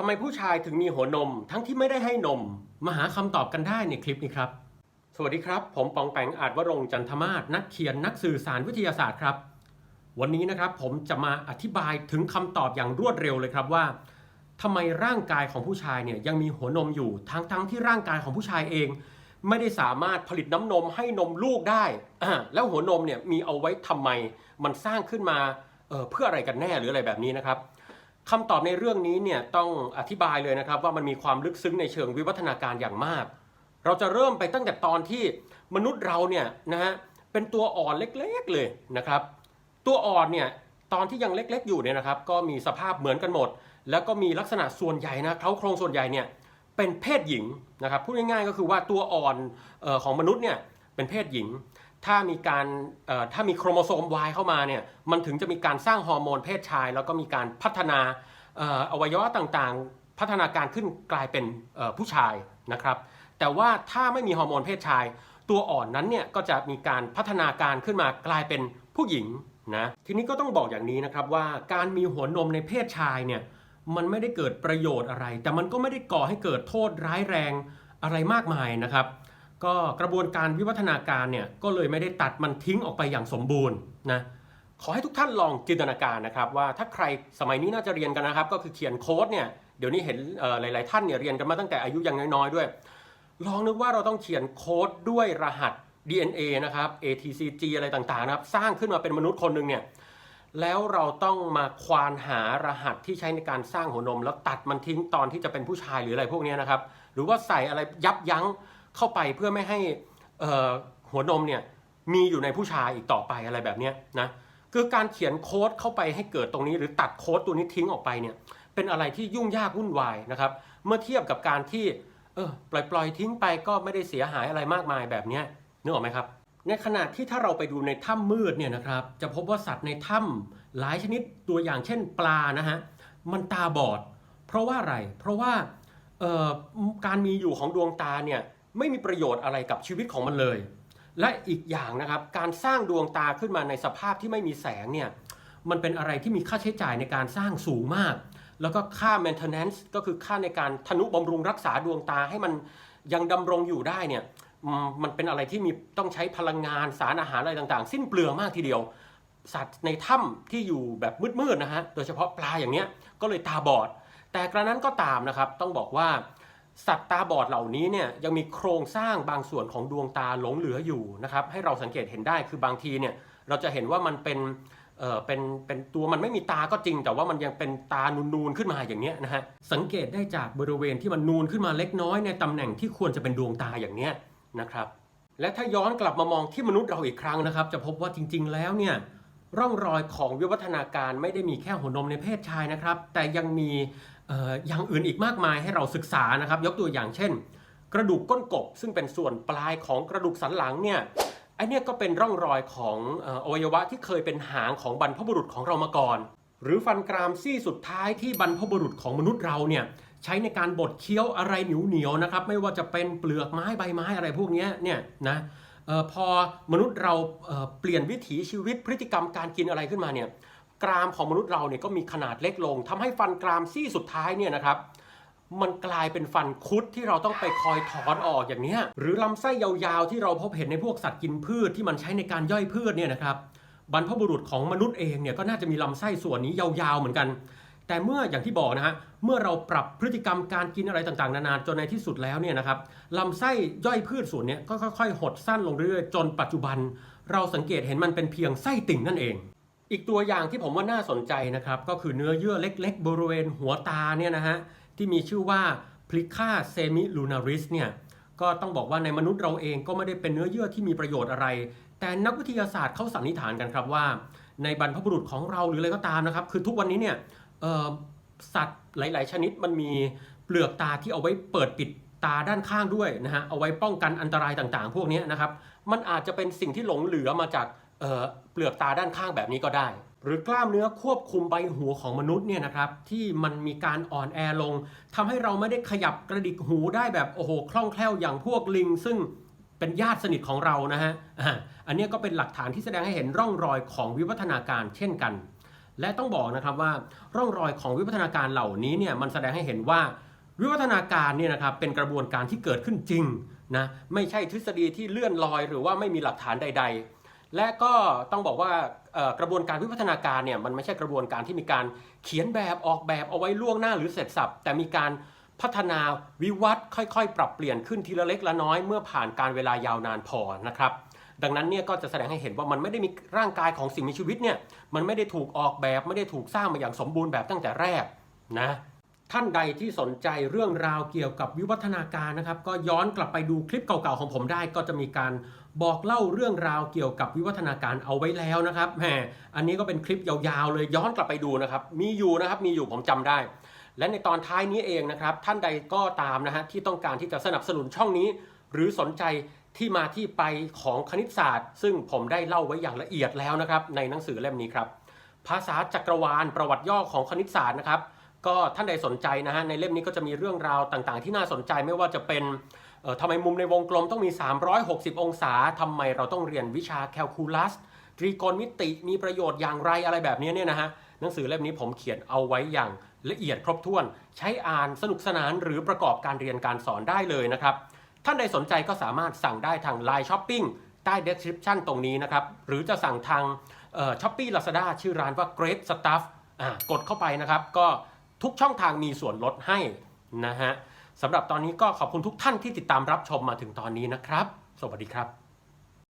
ทำไมผู้ชายถึงมีหัวนม ทั้งที่ไม่ได้ให้นม มาหาคำตอบกันได้ในคลิปนี้ครับ สวัสดีครับ ผมปองแปงอาจวรงจันทมาศนักเขียนนักสื่อสารวิทยาศาสตร์ครับ วันนี้นะครับผมจะมาอธิบายถึงคำตอบอย่างรวดเร็วเลยครับว่าทำไมร่างกายของผู้ชายเนี่ยยังมีหัวนมอยู่ทั้งทั้งที่ร่างกายของผู้ชายเอง ไม่ได้สามารถผลิตน้ำนมให้นมลูกได้ แล้วหัวนมเนี่ยมีเอาไว้ทำไม มันสร้างขึ้นมาเเพื่ออะไรกันแน่หรืออะไรแบบนี้นะครับ คำตอบในเรื่องนี้เนี่ยต้องอธิบายเลยนะครับ ว่ามันมีความลึกซึ้งในเชิงวิวัฒนาการอย่างมาก เราจะเริ่มไปตั้งแต่ตอนที่มนุษย์เราเนี่ยนะฮะเป็นตัวอ่อนเล็กๆเลยนะครับ ตัวอ่อนเนี่ยตอนที่ยังเล็กๆ อยู่เนี่ยนะครับก็มีสภาพเหมือนกันหมด แล้วก็มีลักษณะส่วนใหญ่นะเขาโครงส่วนใหญ่เนี่ยเป็นเพศหญิงนะครับพูดง่ายๆก็คือว่าตัวอ่อนออของมนุษย์เนี่ยเป็นเพศหญิง ถ้ามีการถ้ามีโครโมโซม Y เข้ามาเนี่ยมันถึงจะมีการสร้างฮอร์โมนเพศชาย แล้วก็มีการพัฒนาออวัยวะต่างๆ พัฒนาการขึ้นกลายเป็นผู้ชายนะครับ แต่ว่าถ้าไม่มีฮอร์โมนเพศชาย ตัวอ่อนนั้นเนี่ยก็จะมีการพัฒนาการขึ้นมากลายเป็นผู้หญิงนะทีนี้ก็ต้องบอกอย่างนี้นะครับว่าการมีหัวนมในเพศชายเนี่ยมันไม่ได้เกิดประโยชน์อะไร แต่มันก็ไม่ได้ก่อให้เกิดโทษร้ายแรงอะไรมากมายนะครับ ก็กระบวนการวิวัฒนาการเนี่ยก็เลยไม่ได้ตัดมันทิ้งออกไปอย่างสมบูรณ์นะขอให้ทุกท่านลองจินตนาการนะครับว่าถ้าใครสมัยนี้น่าจะเรียนกันนะครับ ก็คือเขียนโค้ดเนี่ยเดี๋ยวนี้เห็นหลาย ๆ ท่านเนี่ยเรียนกันมาตั้งแต่อายุยังน้อยๆด้วย ลองนึกว่าเราต้องเขียนโค้ดด้วยรหัส DNA นะครับ ATCG อะไรต่างๆนะครับ สร้างขึ้นมาเป็นมนุษย์คนหนึ่งเนี่ยแล้วเราต้องมาควานหารหัสที่ใช้ในการสร้างหัวนม แล้วตัดมันทิ้งตอนที่จะเป็นผู้ชายหรืออะไรพวกนี้นะครับ หรือว่าใส่อะไรยับยั้ง เข้าไปเพื่อไม่ให้หัวนมเนี่ยมีอยู่ในผู้ชายอีกต่อไปอะไรแบบนี้นะคือการเขียนโค้ดเข้าไปให้เกิดตรงนี้ หรือตัดโค้ดตัวนี้ทิ้งออกไปเนี่ยเป็นอะไรที่ยุ่งยากวุ่นวายนะครับ เมื่อเทียบกับการที่เออปล่อยปล่อยทิ้งไปก็ไม่ได้เสียหายอะไรมากมายแบบนี้นึกออกไหมครับ ในขณะที่ถ้าเราไปดูในถ้ำมืดเนี่ยนะครับ จะพบว่าสัตว์ในถ้ำหลายชนิดตัวอย่างเช่นปลานะฮะมันตาบอด เพราะว่าอะไร เพราะว่าการมีอยู่ของดวงตาเนี่ย ไม่มีประโยชน์อะไรกับชีวิตของมันเลย และอีกอย่างนะครับ การสร้างดวงตาขึ้นมาในสภาพที่ไม่มีแสงเนี่ยมันเป็นอะไรที่มีค่าใช้จ่ายในการสร้างสูงมาก แล้วก็ค่า maintenance ก็คือค่าในการทนุบำรุงรักษาดวงตาให้มันยังดำรงอยู่ได้เนี่ยมมันเป็นอะไรที่มีต้องใช้พลังงานสารอาหารอะไรต่างๆ สิ้นเปลืองมากทีเดียว สัตว์ในถ้ำที่อยู่แบบมืดๆนะฮะโดยเฉพาะปลาอย่างเนี้ยก็เลยตาบอด แต่กระนั้นก็ตามนะครับต้องบอกว่า สัตว์ตาบอดเหล่านี้เนี่ยยังมีโครงสร้างบางส่วนของดวงตาหลงเหลืออยู่นะครับให้เราสังเกตเห็นได้คือบางทีเนี่ยเราจะเห็นว่ามันเป็นเอ่อเป็นเป็นตัวมันไม่มีตาก็จริง แต่ว่ามันยังเป็นตานูนๆขึ้นมาอย่างเนี้ยนะฮะสังเกตได้จากบริเวณที่มันนูนขึ้นมาเล็กน้อยในตำแหน่งที่ควรจะเป็นดวงตาอย่างเนี้ยนะครับและถ้าย้อนกลับมามองที่มนุษย์เราอีกครั้งนะครับ จะพบว่าจริง ๆ แล้วเนี่ยร่องรอยของวิวัฒนาการไม่ได้มีแค่หัวนมในเพศชายนะครับ แต่ยังมี อย่างอื่นอีกมากมายให้เราศึกษานะครับ ยกตัวอย่างเช่น กระดูกก้นกบ ซึ่งเป็นส่วนปลายของกระดูกสันหลังเนี่ยไอเนี่ยก็เป็นร่องรอยของอวัยวะที่เคยเป็นหางของบรรพบุรุษของเรามาก่อน หรือฟันกรามซี่สุดท้ายที่บรรพบุรุษของมนุษย์เราเนี่ยใช้ในการบดเคี้ยวอะไรเหนียวๆนะครับ ไม่ว่าจะเป็นเปลือกไม้ใบไม้อะไรพวกนี้เนี่ยนะออพอมนุษย์เราเเปลี่ยนวิถีชีวิตพฤติกรรมการกินอะไรขึ้นมาเนี่ย กรามของมนุษย์เราเนี่ยก็มีขนาดเล็กลงทำให้ฟันกรามซี่สุดท้ายเนี่ยนะครับมันกลายเป็นฟันคุดที่เราต้องไปคอยถอนออกอย่างเนี้ยหรือลำไส้ยาวๆ ที่เราพบเห็นในพวกสัตว์กินพืชที่มันใช้ในการย่อยพืชเนี่ยนะครับบรรพบุรุษของมนุษย์เองเนี่ยก็น่าจะมีลำไส้ส่วนนี้ยาวๆเหมือนกัน แต่เมื่ออย่างที่บอกนะฮะเมื่อเราปรับพฤติกรรมการกินอะไรต่างๆ นานาจนในที่สุดแล้วเนี่ยนะครับลำไส้ย่อยพืชส่วนนี้ก็ค่อยๆ หดสั้นลงเรื่อยๆจนปัจจุบัน เราสังเกตเห็นมันเป็นเพียงไส้ติ่งนั่นเอง อีกตัวอย่างที่ผมว่าน่าสนใจนะครับ ก็คือเนื้อเยื่อเล็กๆ บริเวณหัวตาเนี่ยนะฮะที่มีชื่อว่า plica semilunaris เนี่ยก็ต้องบอกว่าในมนุษย์เราเองก็ไม่ได้เป็นเนื้อเยื่อที่มีประโยชน์อะไร แต่นักวิทยาศาสตร์เขาสันนิษฐานกันครับว่า ในบรรพบุรุษของเราหรืออะไรก็ตามนะครับ คือทุกวันนี้เนี่ยสัตว์หลาย ๆ ชนิดมันมีเปลือกตาที่เอาไว้เปิดปิดตาด้านข้างด้วยนะฮะเอาไว้ป้องกันอันตรายต่างๆ พวกนี้นะครับ มันอาจจะเป็นสิ่งที่หลงเหลือมาจาก เเปลือกตาด้านข้างแบบนี้ก็ได้ หรือกล้ามเนื้อควบคุมใบหูของมนุษย์เนี่ยนะครับที่มันมีการอ่อนแอลงทำให้เราไม่ได้ขยับกระดิกหูได้แบบโอ้โหคล่องแคล่วอย่างพวกลิง ซึ่งเป็นญาติสนิทของเรานะฮะอันนี้ก็เป็นหลักฐานที่แสดงให้เห็นร่องรอยของวิวัฒนาการเช่นกัน และต้องบอกนะครับว่าร่องรอยของวิวัฒนาการเหล่านี้เนี่ยมันแสดงให้เห็นว่าวิวัฒนาการเนี่ยนะครับเป็นกระบวนการที่เกิดขึ้นจริงนะไม่ใช่ทฤษฎีที่เลื่อนลอย หรือว่าไม่มีหลักฐานใด ๆ และก็ต้องบอกว่ากระบวนการวิวัฒนาการเนี่ยมันไม่ใช่กระบวนการที่มีการเขียนแบบออกแบบเอาไว้ล่วงหน้าหรือเสร็จสับแต่มีการพัฒนาวิวัฒน์ค่อยๆ ปรับเปลี่ยนขึ้นทีละเล็กละน้อยเมื่อผ่านการเวลายาวนานพอนะครับ ดังนั้นเนี่ยก็จะแสดงให้เห็นว่ามันไม่ได้มีร่างกายของสิ่งมีชีวิตเนี่ยมันไม่ได้ถูกออกแบบไม่ได้ถูกสร้างมาอย่างสมบูรณ์แบบตั้งแต่แรกนะ ท่านใดที่สนใจเรื่องราวเกี่ยวกับวิวัฒนาการนะครับ ก็ย้อนกลับไปดูคลิปเก่าๆของผมได้ ก็จะมีการบอกเล่าเรื่องราวเกี่ยวกับวิวัฒนาการเอาไว้แล้วนะครับแหมอันนี้ก็เป็นคลิปยาวๆเลยย้อนกลับไปดูนะครับ มีอยู่นะครับมีอยู่ผมจำได้ และในตอนท้ายนี้เองนะครับ ท่านใดก็ตามนะฮะที่ต้องการที่จะสนับสนุนช่องนี้ หรือสนใจที่มาที่ไปของคณิตศาสตร์ ซึ่งผมได้เล่าไว้อย่างละเอียดแล้วนะครับ ในหนังสือเล่มนี้ครับ ภาษาจักรวาลประวัติย่อของคณิตศาสตร์นะครับ ก็ท่านใดสนใจนะฮะในเล่มนี้ก็จะมีเรื่องราวต่างๆ ที่น่าสนใจไม่ว่าจะเป็นทำไมมุมในวงกลมต้องมี 360 องศาทำไมเราต้องเรียนวิชาแคลคูลัสตรีโกณมิติมีประโยชน์อย่างไรอะไรแบบนี้เนี่ยนะฮะหนังสือเล่มนี้ผมเขียนเอาไว้อย่างละเอียดครบถ้วน ใช้อ่านสนุกสนานหรือประกอบการเรียนการสอนได้เลยนะครับ ท่านใดสนใจก็สามารถสั่งได้ทาง Line Shopping ใต้ description ตรงนี้นะครับ หรือจะสั่งทางช้อปปี้ลาซาด้าชื่อร้านว่า Great Stuff กดเข้าไปนะครับก็ ทุกช่องทางมีส่วนลดให้นะฮะสำหรับตอนนี้ก็ขอบคุณทุกท่านที่ติดตามรับชมมาถึงตอนนี้นะครับ สวัสดีครับ